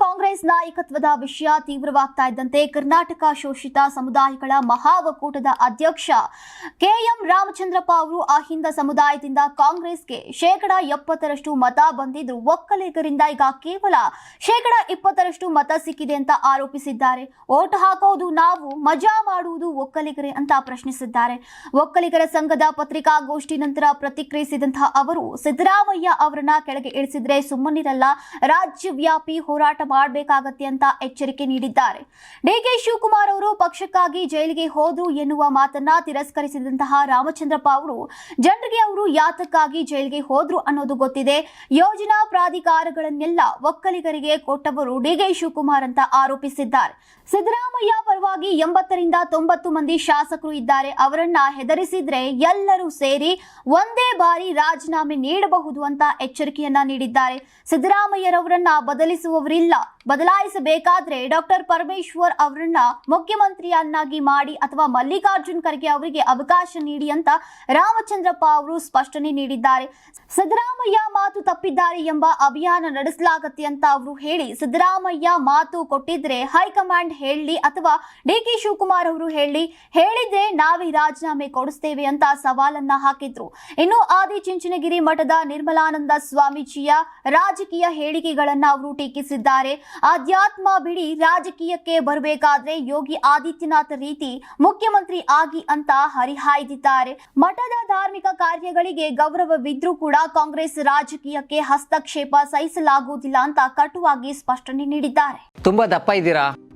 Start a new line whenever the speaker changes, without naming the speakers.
ಕಾಂಗ್ರೆಸ್ ನಾಯಕತ್ವದ ವಿಷಯ ತೀವ್ರವಾಗ್ತಾ ಇದ್ದಂತೆ ಕರ್ನಾಟಕ ಶೋಷಿತ ಸಮುದಾಯಗಳ ಮಹಾ ಒಕ್ಕೂಟದ ಅಧ್ಯಕ್ಷ ಕೆಎಂ ರಾಮಚಂದ್ರಪ್ಪ ಅವರು ಅಹಿಂದ ಸಮುದಾಯದಿಂದ ಕಾಂಗ್ರೆಸ್ಗೆ ಶೇಕಡ ಎಪ್ಪತ್ತರಷ್ಟು ಮತ ಬಂದಿದ್ದು ಒಕ್ಕಲಿಗರಿಂದ ಈಗ ಕೇವಲ ಶೇಕಡ ಇಪ್ಪತ್ತರಷ್ಟು ಮತ ಸಿಕ್ಕಿದೆ ಅಂತ ಆರೋಪಿಸಿದ್ದಾರೆ. ಓಟ್ ಹಾಕೋದು ನಾವು ಮಜಾ ಮಾಡುವುದು ಒಕ್ಕಲಿಗರೇ ಅಂತ ಪ್ರಶ್ನಿಸಿದ್ದಾರೆ. ಒಕ್ಕಲಿಗರ ಸಂಘದ ಪತ್ರಿಕಾಗೋಷ್ಠಿ ನಂತರ ಪ್ರತಿಕ್ರಿಯಿಸಿದಂತಹ ಅವರು ಸಿದ್ದರಾಮಯ್ಯ ಅವರನ್ನ ಕೆಳಗೆ ಇಳಿಸಿದ್ರೆ ಸುಮ್ಮನಿರಲ್ಲ. ರಾಜ್ಯವ್ಯಾಪಿ ಹೋರಾಟ ಮಾಡಬೇಕಾಗತ್ತೆ ಅಂತ ಎಚ್ಚರಿಕೆ ನೀಡಿದ್ದಾರೆ. ಡಿಕೆ ಶಿವಕುಮಾರ್ ಅವರು ಪಕ್ಷಕ್ಕಾಗಿ ಜೈಲಿಗೆ ಹೋದ್ರು ಎನ್ನುವ ಮಾತನ್ನ ತಿರಸ್ಕರಿಸಿದಂತಹ ರಾಮಚಂದ್ರಪ್ಪ ಅವರು, ಜನರಿಗೆ ಅವರು ಯಾತಕ್ಕಾಗಿ ಜೈಲಿಗೆ ಹೋದ್ರು ಅನ್ನೋದು ಗೊತ್ತಿದೆ. ಯೋಜನಾ ಪ್ರಾಧಿಕಾರಗಳನ್ನೆಲ್ಲ ಒಕ್ಕಲಿಗರಿಗೆ ಕೊಟ್ಟವರು ಡಿಕೆ ಶಿವಕುಮಾರ್ ಅಂತ ಆರೋಪಿಸಿದ್ದಾರೆ. ಸಿದ್ದರಾಮಯ್ಯ ಪರವಾಗಿ ಎಂಬತ್ತರಿಂದ ತೊಂಬತ್ತು ಮಂದಿ ಶಾಸಕರು ಇದ್ದಾರೆ. ಅವರನ್ನ ಹೆದರಿಸಿದ್ರೆ ಎಲ್ಲರೂ ಸೇರಿ ಒಂದೇ ಬಾರಿ ರಾಜೀನಾಮೆ ನೀಡಬಹುದು ಅಂತ ಎಚ್ಚರಿಕೆಯನ್ನ ನೀಡಿದ್ದಾರೆ. ಸಿದ್ದರಾಮಯ್ಯರವರನ್ನ ಬದಲಿಸುವವರಿಲ್ಲ. あ ಬದಲಾಯಿಸಬೇಕಾದ್ರೆ ಡಾಕ್ಟರ್ ಪರಮೇಶ್ವರ್ ಅವರನ್ನ ಮುಖ್ಯಮಂತ್ರಿಯನ್ನಾಗಿ ಮಾಡಿ ಅಥವಾ ಮಲ್ಲಿಕಾರ್ಜುನ್ ಖರ್ಗೆ ಅವರಿಗೆ ಅವಕಾಶ ನೀಡಿ ಅಂತ ರಾಮಚಂದ್ರಪ್ಪ ಅವರು ಸ್ಪಷ್ಟನೆ ನೀಡಿದ್ದಾರೆ. ಸಿದ್ದರಾಮಯ್ಯ ಮಾತು ತಪ್ಪಿದ್ದಾರೆ ಎಂಬ ಅಭಿಯಾನ ನಡೆಸಲಾಗತ್ತೆ ಅಂತ ಅವರು ಹೇಳಿ ಸಿದ್ದರಾಮಯ್ಯ ಮಾತು ಕೊಟ್ಟಿದ್ರೆ ಹೈಕಮಾಂಡ್ ಹೇಳಿ ಅಥವಾ ಡಿ ಕೆ ಶಿವಕುಮಾರ್ ಅವರು ಹೇಳಿ ಹೇಳಿದ್ರೆ ನಾವೇ ರಾಜೀನಾಮೆ ಕೊಡಿಸ್ತೇವೆ ಅಂತ ಸವಾಲನ್ನ ಹಾಕಿದ್ರು. ಇನ್ನು ಆದಿ ಆದಿಚುಂಚನಗಿರಿ ಮಠದ ನಿರ್ಮಲಾನಂದ ಸ್ವಾಮೀಜಿಯ ರಾಜಕೀಯ ಹೇಳಿಕೆಗಳನ್ನ ಅವರು ಟೀಕಿಸಿದ್ದಾರೆ. ಆಧ್ಯಾತ್ಮ ಬಿಡಿ ರಾಜಕೀಯಕ್ಕೆ ಬರಬೇಕಾದ್ರೆ ಯೋಗಿ ಆದಿತ್ಯನಾಥ್ ರೀತಿ ಮುಖ್ಯಮಂತ್ರಿ ಆಗಿ ಅಂತ ಹರಿಹಾಯ್ದಿದ್ದಾರೆ. ಮಠದ ಧಾರ್ಮಿಕ ಕಾರ್ಯಗಳಿಗೆ ಗೌರವವಿದ್ರೂ ಕೂಡ ಕಾಂಗ್ರೆಸ್ ರಾಜಕೀಯಕ್ಕೆ ಹಸ್ತಕ್ಷೇಪ ಸಹಿಸಲಾಗುವುದಿಲ್ಲ ಅಂತ ಕಟುವಾಗಿ ಸ್ಪಷ್ಟನೆ ನೀಡಿದ್ದಾರೆ.
ತುಂಬಾ ದಪ್ಪ ಇದ್ದೀರಾ?